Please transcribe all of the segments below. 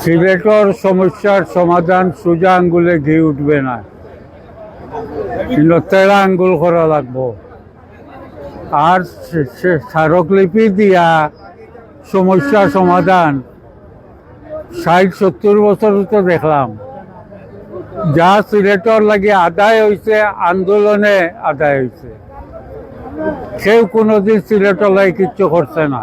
সিলেটর সমস্যার সমাধান সোজা আঙ্গুলে ঘি উঠবে না। কিন্তু তেরা আঙ্গুল করা লাগবো। আর স্মারকলিপি দিয়া সমস্যার সমাধান ষাট, সত্তর বছর তো দেখলাম। যা সিলেটর লাগে আদায় হয়েছে আন্দোলনে আদায় হয়েছে কেউ কোনোদিন সিলেটর লাগে কিচ্ছু করছে না।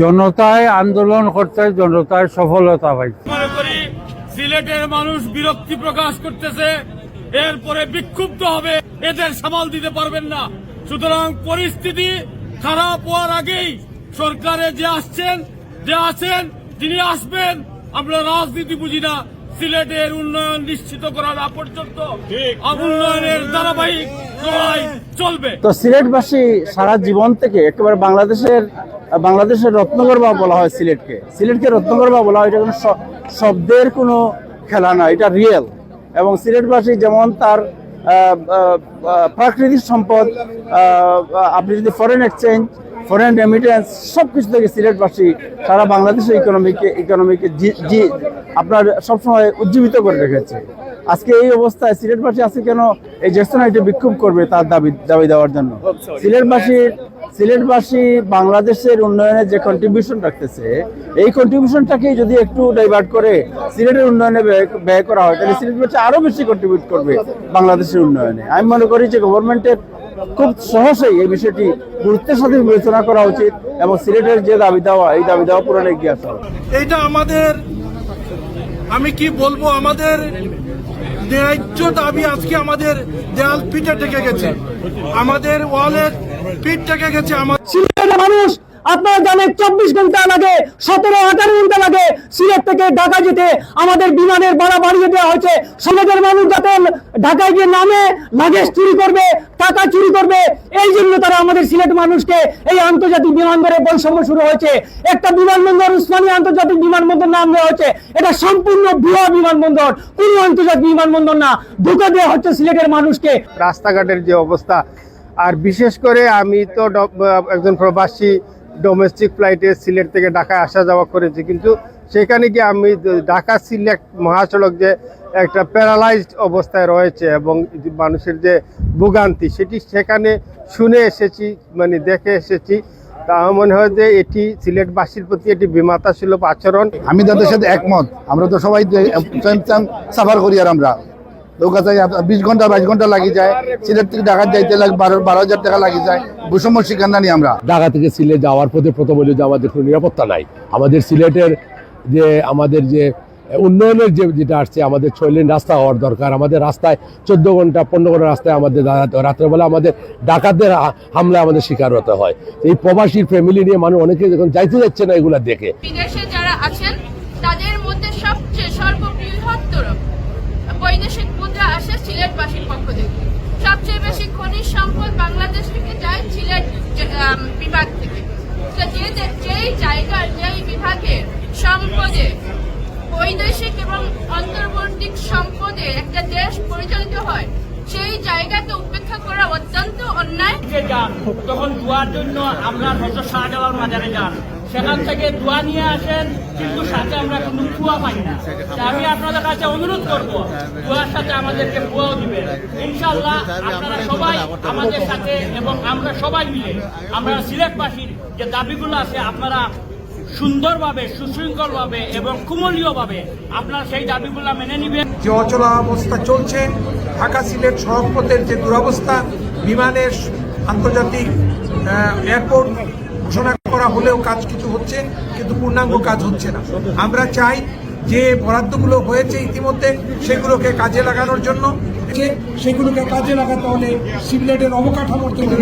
জনতায় আন্দোলন করতে জনতায় সফলতা পাইছে। মনে করি সিলেটের মানুষ বিরক্তি প্রকাশ করতেছে এরপরে বিক্ষুব্ধ হবে এদের সামাল দিতে পারবেন না। সুতরাং পরিস্থিতি খারাপ হওয়ার আগেই সরকারে যে আসছেন যে আছেন যিনি আসবেন আমরা রাজনীতি বুঝি না। সিলেটের উন্নয়ন নিশ্চিত করা না পর্যন্ত উন্নয়নের ধারাবাহিক লড়াই তো সিলেটবাসী সারা জীবন থেকে একেবারে বাংলাদেশের বাংলাদেশের রত্নগর্বা বলা হয় সিলেটকে। সিলেটকে রত্নগর্বা বলা হয়, এটা কোনো শব্দের কোনো খেলা না, এটা রিয়েল এবং সিলেটবাসী যেমন তার প্রাকৃতিক সম্পদ আপনি যদি ফরেন এক্সচেঞ্জ ফরেন রেমিটেন্স সব কিছু থেকে সিলেটবাসী সারা বাংলাদেশের ইকোনমিকে ইকোনমিকে জি, আপনার সবসময় উজ্জীবিত করে রেখেছে। আজকে এই অবস্থায় সিলেটবাসী আজকে কেন এই জ্যেষ্ঠনাইটে বিক্ষোভ করবে তার দাবি দাবি দেওয়ার জন্য? সিলেটবাসীর সিলেটবাসী বাংলাদেশের উন্নয়নে যে কন্ট্রিবিউশন রাখতেছে এই কন্ট্রিবিউশনটাকেই যদি একটু ডাইভার্ট করে সিলেটের উন্নয়নে ব্যয়- ব্যয় করা হয় তাহলে সিলেটবাসী আরও বেশি কন্ট্রিবিউট করবে বাংলাদেশের উন্নয়নে। আমি মনে করি যে গভর্নমেন্টের খুব সহজেই এই বিষয়টি গুরুত্বের সাথে বিবেচনা করা উচিত এবং সিলেটের যে দাবি দেওয়া এই দাবি দেওয়া পূরণে এগিয়ে আসা এইটা আমাদের আমি কি বলব? আমাদের ন্যায্য দাবি আজকে আমাদের দেয়াল পিঠে ঠেকে গেছে। আমাদের ওয়ালের পিঠ ঠেকে গেছে আমাদের মানুষ, আপনারা জানেন, চব্বিশ ঘণ্টা লাগে, সতেরো, আঠারো ঘণ্টা লাগে সিলেট থেকে ঢাকা যেতে আমাদের বিমানের ভাড়া বাড়িয়ে দেওয়া হয়েছে। সমাজের মানুষ যাতে ঢাকায় গিয়ে নামে, লাগেজ চুরি করবে, টাকা চুরি করবে এই আমাদের সিলেট মানুষকে এই আন্তর্জাতিক বিমানবন্দরে বৈষম্য শুরু হয়েছে। একটা বিমানবন্দর উসমানী আন্তর্জাতিক বিমানবন্দর নাম দেওয়া হয়েছে। এটা সম্পূর্ণ ভুয়া বিমানবন্দর। কোনো আন্তর্জাতিক বিমানবন্দর না। ধোকা দেওয়া হচ্ছে সিলেটের মানুষকে। রাস্তাঘাটের যে অবস্থা, আর বিশেষ করে আমি তো একজন প্রবাসী ডোমেস্টিক ফ্লাইটে সিলেট থেকে ঢাকায় আসা যাওয়া করেছি। কিন্তু সেখানে গিয়ে আমি ঢাকা সিলেট মহাসড়ক যে একটা প্যারালাইজড অবস্থায় রয়েছে এবং মানুষের যে ভোগান্তি, সেটি সেখানে শুনে এসেছি মানে দেখে এসেছি। তা আমার মনে হয় যে এটি সিলেটবাসীর প্রতি এটি বিমাতাসুলভ আচরণ। আমি তাদের সাথে একমত। আমরা তো সবাই সাফার করি আর আমরা। নৌকা যাই বিশ ঘণ্টা বাইশ ঘণ্টা লাগি যায়। সিলেট থেকে ঢাকা যাইতে লাগে বারো বারো হাজার টাকা লাগি যায়। বৈষম্য শিকার নানি আমরা। ঢাকা থেকে সিলেট যাওয়ার পথে প্রথম হলো যে আমাদের কোনো নিরাপত্তা নাই। আমাদের সিলেটের যে আমাদের যে উন্নয়নের যে যেটা আসছে, আমাদের ছয় লেন রাস্তা হওয়ার দরকার। আমাদের রাস্তায় চোদ্দ ঘণ্টা, পনেরো ঘণ্টা রাস্তায় আমাদের রাত্রেবেলা আমাদের ডাকাতদের হামলা আমাদের শিকার হতে হয়। এই প্রবাসীর ফ্যামিলি নিয়ে মানুষ অনেকে যখন যাইতে যাচ্ছে না, এগুলা দেখে। বিদেশে যারা আছেন, তাদের মধ্যে সবচেয়ে সর্ববৃহত্তর বৈদেশিক মুদ্রা আসে সিলেটবাসীর পক্ষ থেকে। সবচেয়ে বেশি খনিজ সম্পদ বাংলাদেশ থেকে যায় সিলেট বিভাগ থেকে তো যে যে- যেই জায়গার যেই বিভাগের সম্পদে বৈদেশিক এবং অন্তর্বর্তী সম্পদে একটা দেশ পরিচালিত হয়, সেই জায়গাকে উপেক্ষা করা অত্যন্ত অন্যায়। তখন দোয়ার জন্য আমরা হয়তো শাহজালাল মাজারে যান। সেখান থেকে দোয়া নিয়ে আসেন, কিন্তু সাথে আমরা কোনো কুয়া পাই না। আমি আপনাদের কাছে অনুরোধ করব, দোয়ার সাথে আমাদেরকে কুয়াও দিবেন। ইনশাল্লাহ আপনারা সবাই আমাদের সাথে এবং আমরা সবাই মিলে, আমরা সিলেটবাসীর যে দাবিগুলো আছে, আপনারা সুন্দরভাবে, সুশৃঙ্খলভাবে এবং কুমলীয়ভাবে আপনারা সেই দাবিগুলো মেনে নেবেন। যে অচলা অবস্থা চলছে, ঢাকা সিলেট সড়কপথের যে দুরবস্থা, বিমানের আন্তর্জাতিক এয়ারপোর্ট ঘোষণা করা হলেও কাজ কিছু হচ্ছে, কিন্তু পূর্ণাঙ্গ কাজ হচ্ছে না। আমরা চাই যে বরাদ্দগুলো হয়েছে ইতিমধ্যে, সেগুলোকে কাজে লাগানোর জন্য। সেগুলোকে কাজে লাগাতে হলে সিলেটের অবকাঠামোর তৈরি